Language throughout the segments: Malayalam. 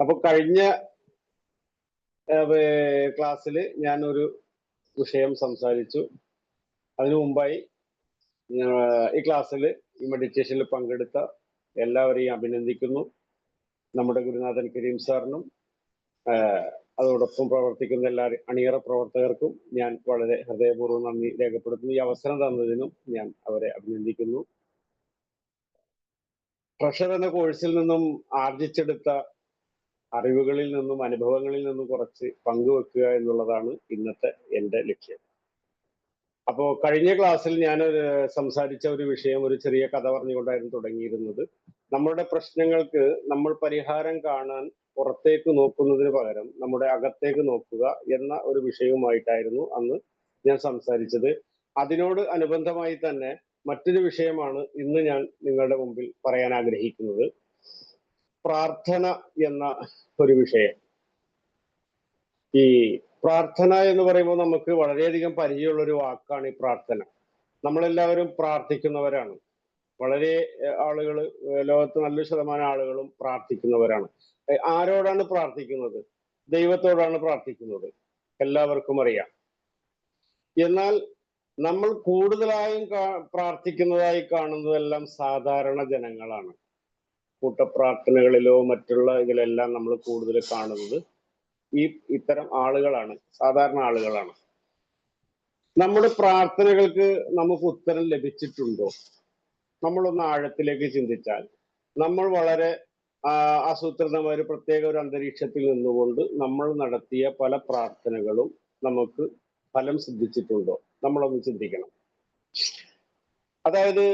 അപ്പൊ കഴിഞ്ഞ ക്ലാസ്സിൽ ഞാൻ ഒരു വിഷയം സംസാരിച്ചു. അതിനു മുമ്പായി ഈ ക്ലാസ്സിൽ ഈ മെഡിറ്റേഷനിൽ പങ്കെടുത്ത എല്ലാവരെയും അഭിനന്ദിക്കുന്നു. നമ്മുടെ ഗുരുനാഥൻ കരീം സാറിനും അതോടൊപ്പം പ്രവർത്തിക്കുന്ന എല്ലാ അണിയറ പ്രവർത്തകർക്കും ഞാൻ വളരെ ഹൃദയപൂർവം നന്ദി രേഖപ്പെടുത്തുന്നു. ഈ അവസരം തന്നതിനും ഞാൻ അവരെ അഭിനന്ദിക്കുന്നു. ട്രഷർ എന്ന കോഴ്സിൽ നിന്നും ആർജിച്ചെടുത്ത അറിവുകളിൽ നിന്നും അനുഭവങ്ങളിൽ നിന്നും കുറച്ച് പങ്കുവെക്കുക എന്നുള്ളതാണ് ഇന്നത്തെ എന്റെ ലക്ഷ്യം. അപ്പോൾ കഴിഞ്ഞ ക്ലാസ്സിൽ ഞാൻ സംസാരിച്ച ഒരു വിഷയം ഒരു ചെറിയ കഥ പറഞ്ഞുകൊണ്ടായിരുന്നു തുടങ്ങിയിരുന്നത്. നമ്മുടെ പ്രശ്നങ്ങൾക്ക് നമ്മൾ പരിഹാരം കാണാൻ പുറത്തേക്ക് നോക്കുന്നതിന് പകരം നമ്മുടെ അകത്തേക്ക് നോക്കുക എന്ന ഒരു വിഷയവുമായിട്ടായിരുന്നു അന്ന് ഞാൻ സംസാരിച്ചത്. അതിനോട് അനുബന്ധമായി തന്നെ മറ്റൊരു വിഷയമാണ് ഇന്ന് ഞാൻ നിങ്ങളുടെ മുമ്പിൽ പറയാൻ ആഗ്രഹിക്കുന്നത്. പ്രാർത്ഥന എന്ന ഒരു വിഷയം. ഈ പ്രാർത്ഥന എന്ന് പറയുമ്പോൾ നമുക്ക് വളരെയധികം പരിചയമുള്ള ഒരു വാക്കാണ് ഈ പ്രാർത്ഥന. നമ്മളെല്ലാവരും പ്രാർത്ഥിക്കുന്നവരാണ്. വളരെ ആളുകൾ ലോകത്ത് നല്ലൊരു ശതമാനം ആളുകളും പ്രാർത്ഥിക്കുന്നവരാണ്. ആരോടാണ് പ്രാർത്ഥിക്കുന്നത്? ദൈവത്തോടാണ് പ്രാർത്ഥിക്കുന്നത്. എല്ലാവർക്കും അറിയാം. എന്നാൽ നമ്മൾ കൂടുതലായും പ്രാർത്ഥിക്കുന്നതായി കാണുന്നതെല്ലാം സാധാരണ ജനങ്ങളാണ്. കൂട്ടപ്രാർത്ഥനകളിലോ മറ്റുള്ള ഇതിലെല്ലാം നമ്മൾ കൂടുതൽ കാണുന്നത് ഈ ഇത്തരം ആളുകളാണ് സാധാരണ ആളുകളാണ്. നമ്മുടെ പ്രാർത്ഥനകൾക്ക് നമുക്ക് ഉത്തരം ലഭിച്ചിട്ടുണ്ടോ? നമ്മളൊന്ന് ആഴത്തിലേക്ക് ചിന്തിച്ചാൽ നമ്മൾ വളരെ ആസൂത്രിതമായ ഒരു പ്രത്യേക ഒരു അന്തരീക്ഷത്തിൽ നിന്നുകൊണ്ട് നമ്മൾ നടത്തിയ പല പ്രാർത്ഥനകളും നമുക്ക് ഫലം സിദ്ധിച്ചിട്ടുണ്ടോ? നമ്മളൊന്ന് ചിന്തിക്കണം. അതായത്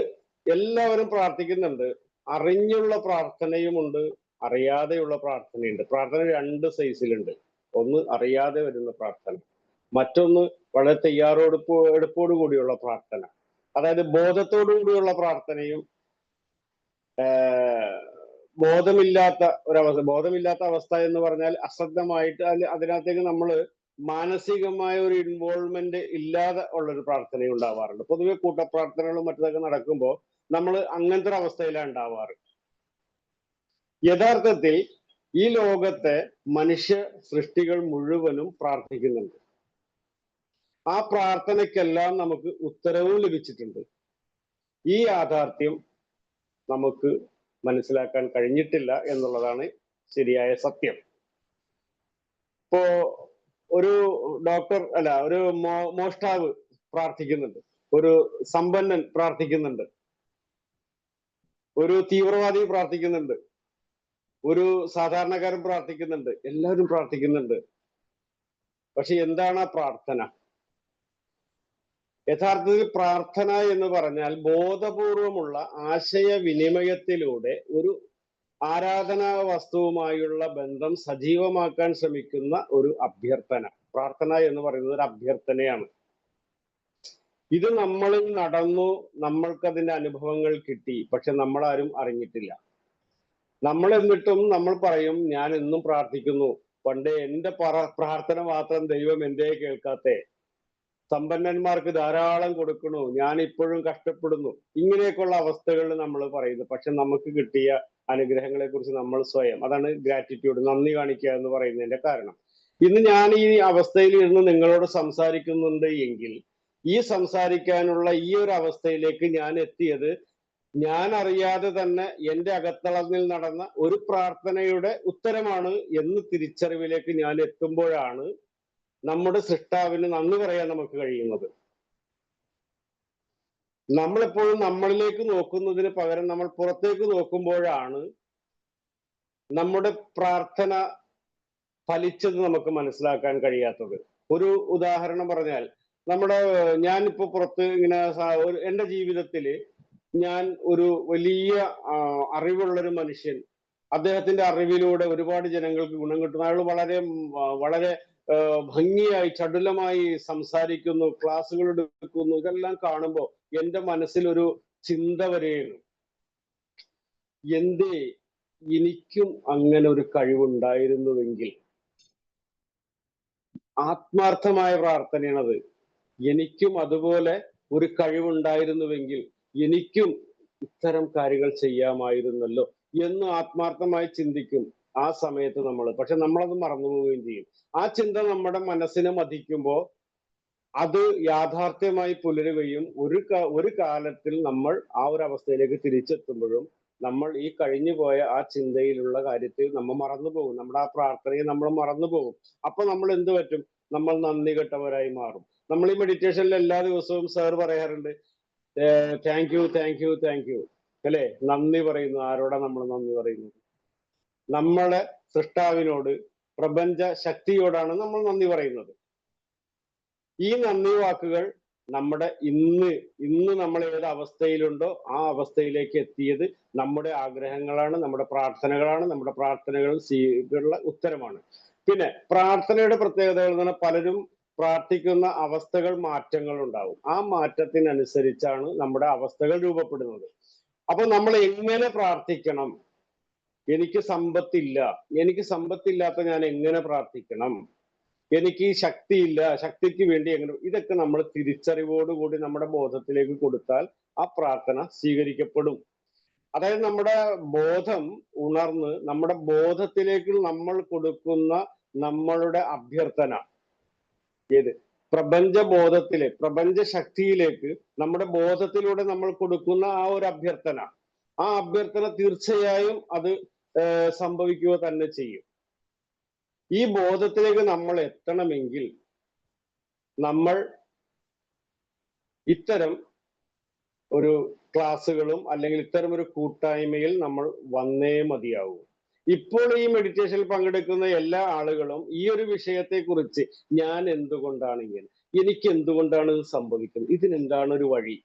എല്ലാവരും പ്രാർത്ഥിക്കുന്നുണ്ട്. അറിഞ്ഞുള്ള പ്രാർത്ഥനയുമുണ്ട് അറിയാതെയുള്ള പ്രാർത്ഥനയുണ്ട്. പ്രാർത്ഥന രണ്ട് സൈസിലുണ്ട്. ഒന്ന് അറിയാതെ വരുന്ന പ്രാർത്ഥന മറ്റൊന്ന് വളരെ തയ്യാറെടുപ്പ് എടുപ്പോടു കൂടിയുള്ള പ്രാർത്ഥന. അതായത് ബോധത്തോടു കൂടിയുള്ള പ്രാർത്ഥനയും ബോധമില്ലാത്ത ഒരവസ്ഥ ബോധമില്ലാത്ത അവസ്ഥ എന്ന് പറഞ്ഞാൽ അശ്രദ്ധമായിട്ട് അതിനകത്തേക്ക് നമ്മൾ മാനസികമായ ഒരു ഇൻവോൾവ്മെന്റ് ഇല്ലാതെ ഉള്ള ഒരു പ്രാർത്ഥന ഉണ്ടാവാറുണ്ട്. പൊതുവെ കൂട്ടപ്രാർത്ഥനകളും മറ്റൊക്കെ നടക്കുമ്പോൾ നമ്മൾ അങ്ങനത്തെ ഒരു അവസ്ഥയിലാണ് ഉണ്ടാവാറ്. യഥാർത്ഥത്തിൽ ഈ ലോകത്തെ മനുഷ്യ സൃഷ്ടികൾ മുഴുവനും പ്രാർത്ഥിക്കുന്നുണ്ട്. ആ പ്രാർത്ഥനയ്ക്കെല്ലാം നമുക്ക് ഉത്തരവും ലഭിച്ചിട്ടുണ്ട്. ഈ യാഥാർത്ഥ്യം നമുക്ക് മനസ്സിലാക്കാൻ കഴിഞ്ഞിട്ടില്ല എന്നുള്ളതാണ് ശരിയായ സത്യം. ഇപ്പോ ഒരു ഡോക്ടർ അല്ല ഒരു മോഷ്ടാവ് പ്രാർത്ഥിക്കുന്നുണ്ട്. ഒരു സമ്പന്നൻ പ്രാർത്ഥിക്കുന്നുണ്ട്. ഒരു തീവ്രവാദി പ്രാർത്ഥിക്കുന്നുണ്ട്. ഒരു സാധാരണക്കാരൻ പ്രാർത്ഥിക്കുന്നുണ്ട്. എല്ലാവരും പ്രാർത്ഥിക്കുന്നുണ്ട്. പക്ഷെ എന്താണ് ആ പ്രാർത്ഥന? യഥാർത്ഥത്തിൽ പ്രാർത്ഥന എന്ന് പറഞ്ഞാൽ ബോധപൂർവമുള്ള ആശയവിനിമയത്തിലൂടെ ഒരു ആരാധനാ വസ്തുവുമായുള്ള ബന്ധം സജീവമാക്കാൻ ശ്രമിക്കുന്ന ഒരു അഭ്യർത്ഥന. പ്രാർത്ഥന എന്ന് പറയുന്നത് ഒരു അഭ്യർത്ഥനയാണ്. ഇത് നമ്മളിൽ നടന്നു നമ്മൾക്ക് അതിന്റെ അനുഭവങ്ങൾ കിട്ടി പക്ഷെ നമ്മളാരും അറിഞ്ഞിട്ടില്ല. നമ്മൾ എന്നിട്ടും നമ്മൾ പറയും ഞാൻ എന്നും പ്രാർത്ഥിക്കുന്നു. പണ്ട് പറ- പ്രാർത്ഥന മാത്രം ദൈവം എന്തേ കേൾക്കാത്തെ. സമ്പന്നന്മാർക്ക് ധാരാളം കൊടുക്കണു. ഞാൻ ഇപ്പോഴും കഷ്ടപ്പെടുന്നു. ഇങ്ങനെയൊക്കെയുള്ള അവസ്ഥകളിൽ നമ്മൾ പറയുന്നു. പക്ഷെ നമുക്ക് കിട്ടിയ അനുഗ്രഹങ്ങളെ കുറിച്ച് നമ്മൾ സ്വയം അതാണ് ഗ്രാറ്റിറ്റ്യൂഡ് നന്ദി കാണിക്കുക എന്ന് പറയുന്നതിന്റെ കാരണം. ഇന്ന് ഞാൻ ഈ അവസ്ഥയിൽ ഇരുന്ന് നിങ്ങളോട് സംസാരിക്കുന്നുണ്ട് എങ്കിൽ ഈ സംസാരിക്കാനുള്ള ഈ ഒരു അവസ്ഥയിലേക്ക് ഞാൻ എത്തിയത് ഞാൻ അറിയാതെ തന്നെ എന്റെ അകത്തളത്തിൽ നടന്ന ഒരു പ്രാർത്ഥനയുടെ ഉത്തരമാണ് എന്ന് തിരിച്ചറിവിലേക്ക് ഞാൻ എത്തുമ്പോഴാണ് നമ്മുടെ സൃഷ്ടാവിന് നന്ദി പറയാൻ നമുക്ക് കഴിയുന്നത്. നമ്മളെപ്പോഴും നമ്മളിലേക്ക് നോക്കുന്നതിന് പകരം നമ്മൾ പുറത്തേക്ക് നോക്കുമ്പോഴാണ് നമ്മുടെ പ്രാർത്ഥന ഫലിച്ചത് നമുക്ക് മനസ്സിലാക്കാൻ കഴിയാത്തത്. ഒരു ഉദാഹരണം പറഞ്ഞാൽ നമ്മുടെ ഞാനിപ്പോ പുറത്ത് ഇങ്ങനെ എന്റെ ജീവിതത്തിൽ ഞാൻ ഒരു വലിയ അറിവുള്ളൊരു മനുഷ്യൻ. അദ്ദേഹത്തിന്റെ അറിവിലൂടെ ഒരുപാട് ജനങ്ങൾക്ക് ഗുണം കിട്ടുന്നു. അയാൾ വളരെ വളരെ ഭംഗിയായി ചടുലമായി സംസാരിക്കുന്നു ക്ലാസ്സുകൾ എടുക്കുന്നു ഇതെല്ലാം കാണുമ്പോൾ എന്റെ മനസ്സിൽ ഒരു ചിന്ത വരികയാണ് എന്തേ എനിക്കും അങ്ങനെ ഒരു കഴിവുണ്ടായിരുന്നുവെങ്കിൽ? ആത്മാർത്ഥമായ പ്രാർത്ഥനയാണത്. എനിക്കും അതുപോലെ ഒരു കഴിവുണ്ടായിരുന്നുവെങ്കിൽ എനിക്കും ഇത്തരം കാര്യങ്ങൾ ചെയ്യാമായിരുന്നല്ലോ എന്ന് ആത്മാർത്ഥമായി ചിന്തിക്കും ആ സമയത്ത് നമ്മൾ പക്ഷെ നമ്മളത് മറന്നു പോവുകയും ചെയ്യും. ആ ചിന്ത നമ്മുടെ മനസ്സിനെ മതിക്കുമ്പോൾ അത് യാഥാർത്ഥ്യമായി പുലരുകയും ഒരു ഒരു കാലത്തിൽ നമ്മൾ ആ ഒരു അവസ്ഥയിലേക്ക് തിരിച്ചെത്തുമ്പോഴും നമ്മൾ ഈ കഴിഞ്ഞു പോയ ആ ചിന്തയിലുള്ള കാര്യത്തിൽ നമ്മൾ മറന്നു പോകും. നമ്മുടെ ആ പ്രാർത്ഥനയെ നമ്മൾ മറന്നു പോകും. അപ്പൊ നമ്മൾ എന്ത് പറ്റും? നമ്മൾ നന്ദി കെട്ടവരായി മാറും. നമ്മൾ ഈ മെഡിറ്റേഷനിൽ എല്ലാ ദിവസവും സാർ പറയാറുണ്ട് thank you thank you thank you അല്ലെ? നന്ദി പറയുന്നു. ആരോടാ നമ്മൾ നന്ദി പറയുന്നത്? നമ്മളെ സൃഷ്ടാവിനോട് പ്രപഞ്ച ശക്തിയോടാണ് നമ്മൾ നന്ദി പറയുന്നത്. ഈ നന്ദി വാക്കുകൾ നമ്മുടെ ഇന്ന് ഇന്ന് നമ്മൾ ഏത് അവസ്ഥയിലുണ്ടോ ആ അവസ്ഥയിലേക്ക് എത്തിയത് നമ്മുടെ ആഗ്രഹങ്ങളാണ് നമ്മുടെ പ്രാർത്ഥനകളാണ് നമ്മുടെ പ്രാർത്ഥനകൾ സ്വീകരിക്കാനുള്ള ഉത്തരമാണ്. പിന്നെ പ്രാർത്ഥനയുടെ പ്രത്യേകതകൾ എന്ന് പറഞ്ഞാൽ പലരും പ്രാർത്ഥിക്കുന്ന അവസ്ഥകൾ മാറ്റങ്ങൾ ഉണ്ടാവും. ആ മാറ്റത്തിനനുസരിച്ചാണ് നമ്മുടെ അവസ്ഥകൾ രൂപപ്പെടുന്നത്. അപ്പൊ നമ്മൾ എങ്ങനെ പ്രാർത്ഥിക്കണം? എനിക്ക് സമ്പത്തില്ല. എനിക്ക് സമ്പത്തില്ലാത്ത ഞാൻ എങ്ങനെ പ്രാർത്ഥിക്കണം? എനിക്ക് ശക്തിയില്ല ശക്തിക്ക് വേണ്ടി എങ്ങനെ ഇതൊക്കെ നമ്മൾ തിരിച്ചറിവോടുകൂടി നമ്മുടെ ബോധത്തിലേക്ക് കൊടുത്താൽ ആ പ്രാർത്ഥന സ്വീകരിക്കപ്പെടും. അതായത് നമ്മുടെ ബോധം ഉണർന്ന് നമ്മുടെ ബോധത്തിലേക്ക് നമ്മൾ കൊടുക്കുന്ന നമ്മളുടെ അഭ്യർത്ഥന ഏത്? പ്രപഞ്ച ബോധത്തിലെ പ്രപഞ്ച ശക്തിയിലേക്ക് നമ്മുടെ ബോധത്തിലൂടെ നമ്മൾ കൊടുക്കുന്ന ആ ഒരു അഭ്യർത്ഥന. ആ അഭ്യർത്ഥന തീർച്ചയായും അത് സംഭവിക്കുക തന്നെ ചെയ്യും. ഈ ബോധത്തിലേക്ക് നമ്മൾ എത്തണമെങ്കിൽ നമ്മൾ ഇത്തരം ഒരു ക്ലാസ്സുകളും അല്ലെങ്കിൽ ഇത്തരം ഒരു കൂട്ടായ്മയിൽ നമ്മൾ വന്നേ മതിയാവൂ. ഇപ്പോൾ ഈ മെഡിറ്റേഷനിൽ പങ്കെടുക്കുന്ന എല്ലാ ആളുകളും ഈ ഒരു വിഷയത്തെ കുറിച്ച് ഞാൻ എന്തുകൊണ്ടാണ് ഇങ്ങനെ? എനിക്ക് എന്തുകൊണ്ടാണ് ഇത് സംഭവിക്കുന്നത്? ഇതിനെന്താണ് ഒരു വഴി?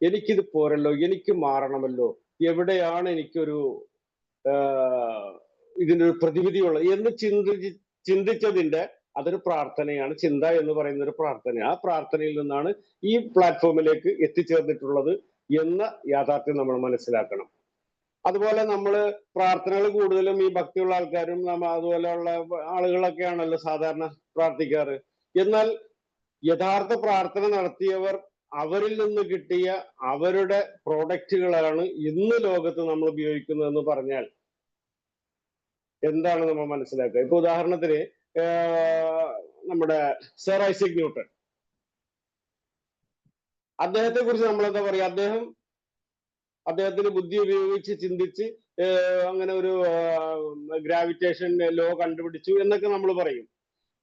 എനിക്കിത് പോരല്ലോ എനിക്ക് മാറണമല്ലോ. എവിടെയാണ് എനിക്കൊരു ഇതിനൊരു പ്രതിവിധിയുള്ള എന്ന് ചിന്തി ചിന്തിച്ചതിന്റെ അതൊരു പ്രാർത്ഥനയാണ്. ചിന്ത എന്ന് പറയുന്ന ഒരു പ്രാർത്ഥന. ആ പ്രാർത്ഥനയിൽ നിന്നാണ് ഈ പ്ലാറ്റ്ഫോമിലേക്ക് എത്തിച്ചേർന്നിട്ടുള്ളത് എന്ന യാഥാർത്ഥ്യം നമ്മൾ മനസ്സിലാക്കണം. അതുപോലെ നമ്മൾ പ്രാർത്ഥനകൾ കൂടുതലും ഈ ഭക്തിയുള്ള ആൾക്കാരും നമ്മ അതുപോലെയുള്ള ആളുകളൊക്കെയാണല്ലോ സാധാരണ പ്രാർത്ഥിക്കാറ്. എന്നാൽ യഥാർത്ഥ പ്രാർത്ഥന നടത്തിയവർ അവരിൽ നിന്ന് കിട്ടിയ അവരുടെ പ്രോഡക്റ്റുകളാണ് ഇന്ന് ലോകത്ത് നമ്മൾ ഉപയോഗിക്കുന്നതെന്ന് പറഞ്ഞാൽ എന്താണ് നമ്മൾ മനസ്സിലാക്കുക. ഇപ്പൊ ഉദാഹരണത്തിന് നമ്മുടെ സർ ഐസക് ന്യൂട്ടൺ. അദ്ദേഹത്തെ കുറിച്ച് നമ്മൾ എന്താ പറയുക? അദ്ദേഹം അദ്ദേഹത്തിന് ബുദ്ധി ഉപയോഗിച്ച് ചിന്തിച്ച് അങ്ങനെ ഒരു ഗ്രാവിറ്റേഷൻ ലോ കണ്ടുപിടിച്ചു എന്നൊക്കെ നമ്മൾ പറയും.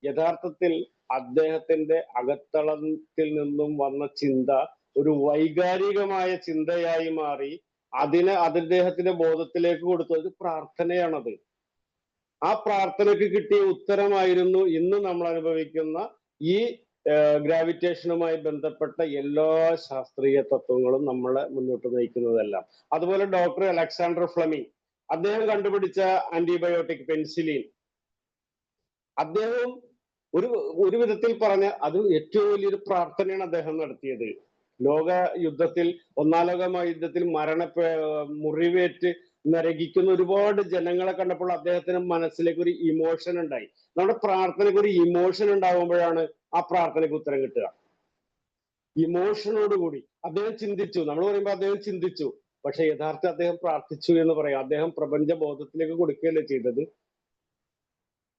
യഥാർത്ഥത്തിൽ അദ്ദേഹത്തിന്റെ അകത്തളത്തിൽ നിന്നും വന്ന ചിന്ത ഒരു വൈകാരികമായ ചിന്തയായി മാറി. അതിനെ അദ്ദേഹത്തിന്റെ ബോധത്തിലേക്ക് കൊടുത്തത് പ്രാർത്ഥനയാണത്. ആ പ്രാർത്ഥനയ്ക്ക് കിട്ടിയ ഉത്തരമായിരുന്നു ഇന്ന് നമ്മൾ അനുഭവിക്കുന്ന ഈ ഗ്രാവിറ്റേഷനുമായി ബന്ധപ്പെട്ട എല്ലാ ശാസ്ത്രീയ തത്വങ്ങളും നമ്മളെ മുന്നോട്ട് നയിക്കുന്നതെല്ലാം. അതുപോലെ ഡോക്ടർ അലക്സാണ്ടർ ഫ്ലമിംഗ്. അദ്ദേഹം കണ്ടുപിടിച്ച ആന്റിബയോട്ടിക് പെൻസിലിൻ. അദ്ദേഹം ഒരു ഒരു വിധത്തിൽ പറഞ്ഞ അത് ഏറ്റവും വലിയൊരു പ്രാർത്ഥനയാണ് അദ്ദേഹം നടത്തിയത്. ലോക യുദ്ധത്തിൽ ഒന്നാം ലോക യുദ്ധത്തിൽ മരണ മുറിവേറ്റ് നരകിക്കുന്ന ഒരുപാട് ജനങ്ങളെ കണ്ടപ്പോൾ അദ്ദേഹത്തിന് മനസ്സിലേക്ക് ഒരു ഇമോഷൻ ഉണ്ടായി. നമ്മുടെ പ്രാർത്ഥനയ്ക്ക് ഒരു ഇമോഷൻ ഉണ്ടാകുമ്പോഴാണ് ആ പ്രാർത്ഥനയ്ക്ക് ഉത്തരം കിട്ടുക. ഇമോഷനോട് കൂടി അദ്ദേഹം ചിന്തിച്ചു. നമ്മൾ പറയുമ്പോൾ അദ്ദേഹം ചിന്തിച്ചു. പക്ഷെ യഥാർത്ഥ അദ്ദേഹം പ്രാർത്ഥിച്ചു എന്ന് പറയാം. അദ്ദേഹം പ്രപഞ്ച ബോധത്തിലേക്ക് കൊടുക്കുകയല്ലേ ചെയ്തത്?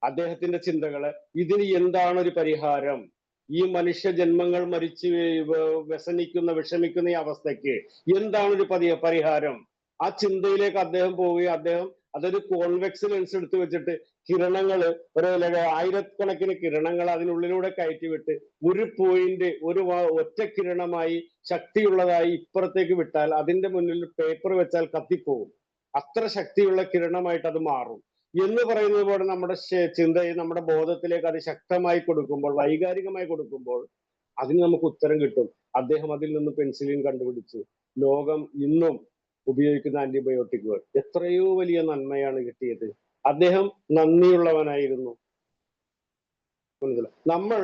അദ്ദേഹത്തിന്റെ ചിന്തകൾ ഇതിന് എന്താണ് ഒരു പരിഹാരം? ഈ മനുഷ്യ ജന്മങ്ങൾ മരിച്ചു വ്യസനിക്കുന്ന വിഷമിക്കുന്ന ഈ അവസ്ഥയ്ക്ക് എന്താണ് ഒരു പരി പരിഹാരം? ആ ചിന്തയിലേക്ക് അദ്ദേഹം പോവുകയും അദ്ദേഹം അതൊരു കോൺവെക്സ് ലെൻസ് എടുത്തു വെച്ചിട്ട് കിരണങ്ങൾ ഒരു ആയിരക്കണക്കിന് കിരണങ്ങൾ അതിനുള്ളിലൂടെ കയറ്റിവിട്ട് ഒരു പോയിന്റ് ഒരു ഒറ്റ കിരണമായി ശക്തിയുള്ളതായി ഇപ്പുറത്തേക്ക് വിട്ടാൽ അതിന്റെ മുന്നിൽ പേപ്പർ വെച്ചാൽ കത്തിപ്പോകും അത്ര ശക്തിയുള്ള കിരണമായിട്ട് അത് മാറും. എന്ന് പറയുന്നത് പോലെ നമ്മുടെ ചിന്തയെ നമ്മുടെ ബോധത്തിലേക്ക് അത് ശക്തമായി കൊടുക്കുമ്പോൾ വൈകാരികമായി കൊടുക്കുമ്പോൾ അതിന് നമുക്ക് ഉത്തരം കിട്ടും. അദ്ദേഹം അതിൽ നിന്ന് പെൻസിലിൻ കണ്ടുപിടിച്ചു. ലോകം ഇന്നും ഉപയോഗിക്കുന്ന ആന്റിബയോട്ടിക്കുകൾ എത്രയോ വലിയ നന്മയാണ് കിട്ടിയത്. അദ്ദേഹം നന്ദിയുള്ളവനായിരുന്നു. നമ്മൾ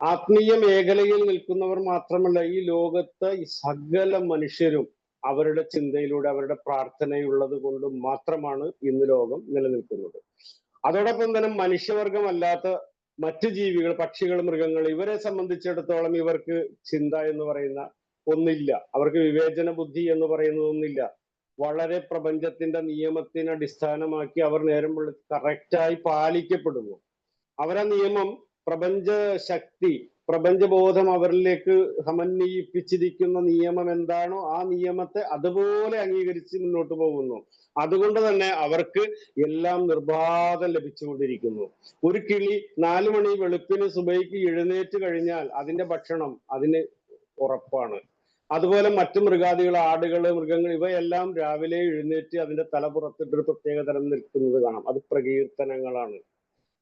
ആത്മീയ മേഖലയിൽ നിൽക്കുന്നവർ മാത്രമല്ല ഈ ലോകത്ത് ഈ സകല മനുഷ്യരും അവരുടെ ചിന്തയിലൂടെ അവരുടെ പ്രാർത്ഥനയുള്ളത് കൊണ്ട് മാത്രമാണ് ഇന്ന് ലോകം നിലനിൽക്കുന്നത്. അതോടൊപ്പം തന്നെ മനുഷ്യവർഗമല്ലാത്ത മറ്റു ജീവികൾ പക്ഷികൾ മൃഗങ്ങൾ ഇവരെ സംബന്ധിച്ചിടത്തോളം ഇവർക്ക് ചിന്ത എന്ന് പറയുന്ന ഒന്നില്ല. അവർക്ക് വിവേചന ബുദ്ധി എന്ന് പറയുന്നതൊന്നില്ല വളരെ പ്രപഞ്ചത്തിന്റെ നിയമത്തിന് അടിസ്ഥാനമാക്കി അവർ നേരം കറക്റ്റായി പാലിക്കപ്പെടുന്നു. അവരെ നിയമം പ്രപഞ്ച ശക്തി പ്രപഞ്ചബോധം അവരിലേക്ക് സമന്വയിപ്പിച്ചിരിക്കുന്ന നിയമം എന്താണോ ആ നിയമത്തെ അതുപോലെ അംഗീകരിച്ച് മുന്നോട്ട് പോകുന്നു. അതുകൊണ്ട് തന്നെ അവർക്ക് എല്ലാം നിർബാധം ലഭിച്ചുകൊണ്ടിരിക്കുന്നു. ഒരു കിളി നാലു മണി വെളുപ്പിന് സുബൈക്ക് എഴുന്നേറ്റ് കഴിഞ്ഞാൽ അതിന്റെ ഭക്ഷണം അതിന് ഉറപ്പാണ്. അതുപോലെ മറ്റു മൃഗാദികൾ ആടുകൾ മൃഗങ്ങൾ ഇവയെല്ലാം രാവിലെ എഴുന്നേറ്റ് അതിന്റെ തല പുറത്തിട്ടൊരു പ്രത്യേക തരം നിൽക്കുന്നത് കാണാം. അത് പ്രകീർത്തനങ്ങളാണ്.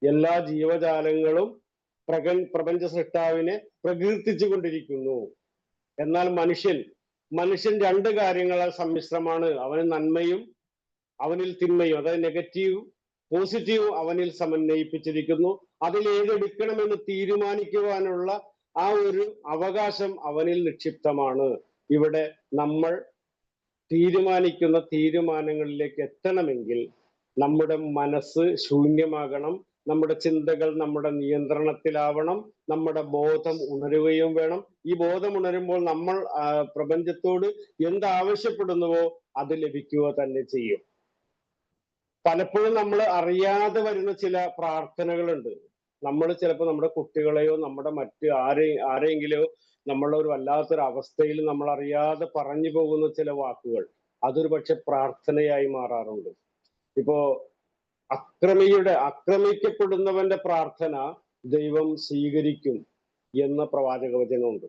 എല്ലാ ജീവജാലങ്ങളും പ്രക പ്രപഞ്ച സൃഷ്ടാവിനെ പ്രകീർത്തിച്ചു കൊണ്ടിരിക്കുന്നു. എന്നാൽ മനുഷ്യൻ മനുഷ്യൻ രണ്ട് കാര്യങ്ങളാൽ സമ്മിശ്രമാണ്. അവന് നന്മയും അവനിൽ തിന്മയും അതായത് നെഗറ്റീവും പോസിറ്റീവും അവനിൽ സമന്വയിപ്പിച്ചിരിക്കുന്നു. അതിൽ ഏതെടുക്കണമെന്ന് തീരുമാനിക്കുവാനുള്ള ആ ഒരു അവകാശം അവനിൽ നിക്ഷിപ്തമാണ്. ഇവിടെ നമ്മൾ തീരുമാനിക്കുന്ന തീരുമാനങ്ങളിലേക്ക് എത്തണമെങ്കിൽ നമ്മുടെ മനസ്സ് ശൂന്യമാകണം നമ്മുടെ ചിന്തകൾ നമ്മുടെ നിയന്ത്രണത്തിലാവണം നമ്മുടെ ബോധം ഉണരുകയും വേണം. ഈ ബോധം ഉണരുമ്പോൾ നമ്മൾ പ്രപഞ്ചത്തോട് എന്താവശ്യപ്പെടുന്നുവോ അത് ലഭിക്കുക തന്നെ ചെയ്യും. പലപ്പോഴും നമ്മൾ അറിയാതെ വരുന്ന ചില പ്രാർത്ഥനകളുണ്ട്. നമ്മൾ ചിലപ്പോൾ നമ്മുടെ കുട്ടികളെയോ നമ്മുടെ മറ്റ് ആരെ ആരെങ്കിലോ നമ്മളെ ഒരു വല്ലാത്തൊരു അവസ്ഥയിൽ നമ്മൾ അറിയാതെ പറഞ്ഞു പോകുന്ന ചില വാക്കുകൾ അതൊരു പക്ഷെ പ്രാർത്ഥനയായി മാറാറുണ്ട്. ഇപ്പോ അക്രമിയുടെ അക്രമിക്കപ്പെടുന്നവന്റെ പ്രാർത്ഥന ദൈവം സ്വീകരിക്കും എന്ന പ്രവാചക വചനമുണ്ട്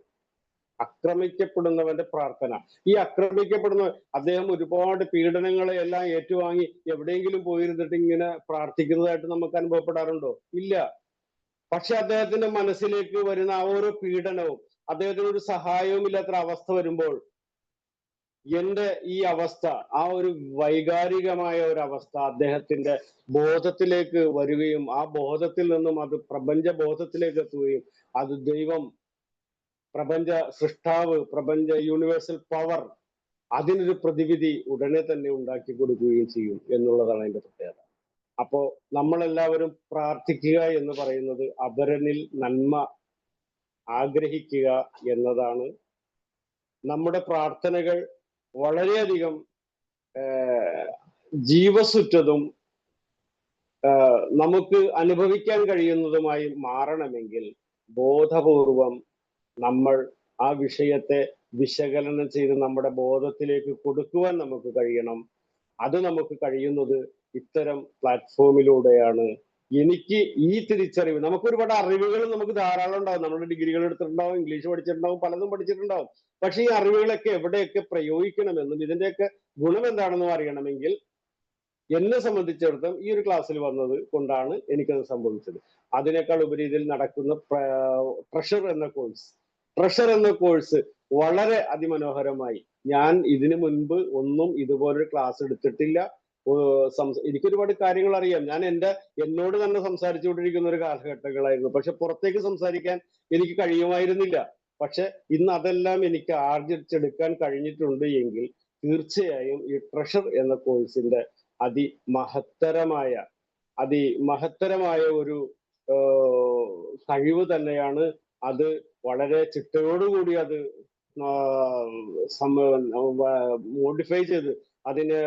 അക്രമിക്കപ്പെടുന്നവന്റെ പ്രാർത്ഥന. ഈ അക്രമിക്കപ്പെടുന്ന അദ്ദേഹം ഒരുപാട് പീഡനങ്ങളെ എല്ലാം ഏറ്റുവാങ്ങി എവിടെയെങ്കിലും പോയിരുന്നിട്ട് ഇങ്ങനെ പ്രാർത്ഥിക്കുന്നതായിട്ട് നമുക്ക് അനുഭവപ്പെടാറുണ്ടോ? ഇല്ല. പക്ഷെ അദ്ദേഹത്തിന്റെ മനസ്സിലേക്ക് വരുന്ന ആ ഓരോ പീഡനവും അദ്ദേഹത്തിന് ഒരു സഹായവും ഇല്ലാത്ത അവസ്ഥ വരുമ്പോൾ എന്റെ ഈ അവസ്ഥ ആ ഒരു വൈകാരികമായ ഒരു അവസ്ഥ അദ്ദേഹത്തിന്റെ ബോധത്തിലേക്ക് വരികയും ആ ബോധത്തിൽ നിന്നും അത് പ്രപഞ്ച ബോധത്തിലേക്ക് എത്തുകയും അത് ദൈവം പ്രപഞ്ച സൃഷ്ടാവ് പ്രപഞ്ച യൂണിവേഴ്സൽ പവർ അതിനൊരു പ്രതിവിധി ഉടനെ തന്നെ ഉണ്ടാക്കി കൊടുക്കുകയും ചെയ്യും എന്നുള്ളതാണ് അതിന്റെ പ്രത്യേകത. അപ്പോ നമ്മളെല്ലാവരും പ്രാർത്ഥിക്കുക എന്ന് പറയുന്നത് അപരനിൽ നന്മ ആഗ്രഹിക്കുക എന്നതാണ്. നമ്മുടെ പ്രാർത്ഥനകൾ വളരെയധികം ജീവസുറ്റതും നമുക്ക് അനുഭവിക്കാൻ കഴിയുന്നതുമായി മാറണമെങ്കിൽ ബോധപൂർവം നമ്മൾ ആ വിഷയത്തെ വിശകലനം ചെയ്ത് നമ്മുടെ ബോധത്തിലേക്ക് കൊടുക്കുവാൻ നമുക്ക് കഴിയണം. അത് നമുക്ക് കഴിയുന്നത് ഇത്തരം പ്ലാറ്റ്ഫോമിലൂടെയാണ് എനിക്ക് ഈ തിരിച്ചറിവ് നമുക്ക് ഒരുപാട് അറിവുകൾ നമുക്ക് ധാരാളം ഉണ്ടാവും. നമ്മുടെ ഡിഗ്രികൾ എടുത്തിട്ടുണ്ടാവും ഇംഗ്ലീഷ് പഠിച്ചിട്ടുണ്ടാവും പലതും പഠിച്ചിട്ടുണ്ടാവും. പക്ഷെ ഈ അറിവുകളൊക്കെ എവിടെയൊക്കെ പ്രയോഗിക്കണമെന്നും ഇതിന്റെയൊക്കെ ഗുണം എന്താണെന്നും അറിയണമെങ്കിൽ എന്നെ സംബന്ധിച്ചിടത്തോളം ഈ ഒരു ക്ലാസ്സിൽ വന്നത് കൊണ്ടാണ് എനിക്കത് സംഭവിച്ചത്. അതിനേക്കാൾ ഉപരി ഇതിൽ നടക്കുന്ന പ്രഷർ എന്ന കോഴ്സ് പ്രഷർ എന്ന കോഴ്സ് വളരെ അതിമനോഹരമായി. ഞാൻ ഇതിനു മുൻപ് ഒന്നും ഇതുപോലൊരു ക്ലാസ് എടുത്തിട്ടില്ല. എനിക്ക് ഒരുപാട് കാര്യങ്ങൾ അറിയാം ഞാൻ എന്റെ എന്നോട് തന്നെ സംസാരിച്ചുകൊണ്ടിരിക്കുന്ന ഒരു കാലഘട്ടങ്ങളായിരുന്നു. പക്ഷെ പുറത്തേക്ക് സംസാരിക്കാൻ എനിക്ക് കഴിയുമായിരുന്നില്ല. പക്ഷെ ഇന്ന് അതെല്ലാം എനിക്ക് ആർജിച്ചെടുക്കാൻ കഴിഞ്ഞിട്ടുണ്ട് എങ്കിൽ തീർച്ചയായും ഈ ട്രഷർ എന്ന കോഴ്സിന്റെ അതിമഹത്തരമായ അതിമഹത്തരമായ ഒരു കഴിവ് തന്നെയാണ് അത് വളരെ ചിട്ടയോടുകൂടി അത് മോഡിഫൈ ചെയ്ത് അതിനെ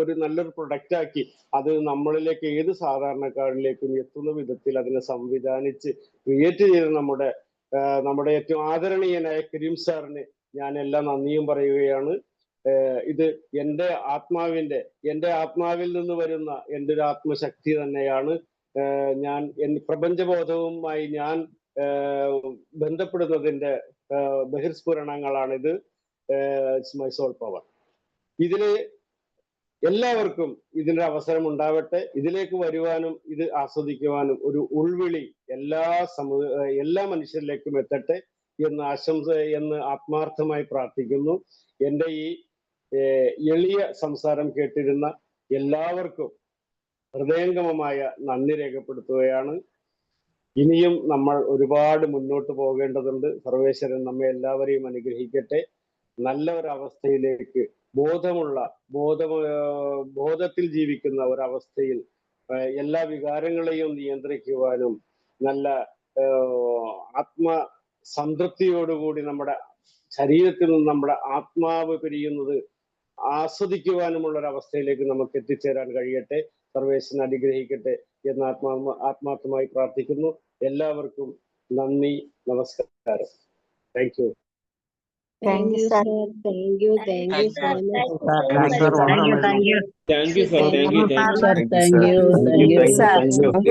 ഒരു നല്ലൊരു പ്രൊഡക്റ്റ് ആക്കി അത് നമ്മളിലേക്ക് ഏത് സാധാരണക്കാരിലേക്കും എത്തുന്ന വിധത്തിൽ അതിനെ സംവിധാനിച്ച് ക്രിയേറ്റ് ചെയ്ത് നമ്മുടെ നമ്മുടെ ഏറ്റവും ആദരണീയനായ കരീം സാറിന് ഞാൻ എല്ലാ നന്ദിയും പറയുകയാണ്. ഇത് എന്റെ ആത്മാവിന്റെ എന്റെ ആത്മാവിൽ നിന്ന് വരുന്ന എന്റെ ഒരു ആത്മശക്തി തന്നെയാണ്. ഞാൻ പ്രപഞ്ചബോധവുമായി ഞാൻ ബന്ധപ്പെടുന്നതിന്റെ ബഹിർസ്ഫുരണങ്ങളാണിത്. My soul power. ഇതിൽ എല്ലാവർക്കും ഇതിന്റെ അവസരം ഉണ്ടാവട്ടെ. ഇതിലേക്ക് വരുവാനും ഇത് ആസ്വദിക്കുവാനും ഒരു ഉൾവിളി എല്ലാ സമൂ എല്ലാ മനുഷ്യരിലേക്കും എത്തട്ടെ എന്ന് ആശംസ എന്ന് ആത്മാർത്ഥമായി പ്രാർത്ഥിക്കുന്നു. എന്റെ ഈ എളിയ സംസാരം കേട്ടിരുന്ന എല്ലാവർക്കും ഹൃദയംഗമമായ നന്ദി രേഖപ്പെടുത്തുകയാണ്. ഇനിയും നമ്മൾ ഒരുപാട് മുന്നോട്ട് പോകേണ്ടതുണ്ട്. സർവേശ്വരൻ നമ്മെ എല്ലാവരെയും അനുഗ്രഹിക്കട്ടെ. നല്ല അവസ്ഥയിലേക്ക് ബോധമുള്ള ബോധ ബോധത്തിൽ ജീവിക്കുന്ന ഒരവസ്ഥയിൽ എല്ലാ വികാരങ്ങളെയും നിയന്ത്രിക്കുവാനും നല്ല ആത്മ സംതൃപ്തിയോടുകൂടി നമ്മുടെ ശരീരത്തിൽ നിന്ന് നമ്മുടെ ആത്മാവ് പിരിയുന്നത് ആസ്വദിക്കുവാനുമുള്ള ഒരു അവസ്ഥയിലേക്ക് നമുക്ക് എത്തിച്ചേരാൻ കഴിയട്ടെ. സർവേശ്വരൻ അനുഗ്രഹിക്കട്ടെ എന്ന് ആത്മാ ആത്മാർത്ഥമായി പ്രാർത്ഥിക്കുന്നു. എല്ലാവർക്കും നന്ദി നമസ്കാരം. Thank you. Thank you, sir. Thank you, thank you so much. Thank you, sir. Thank you, thank you. Thank you, sir. Thank you, thank you. Sir, thank you, thank you, sir.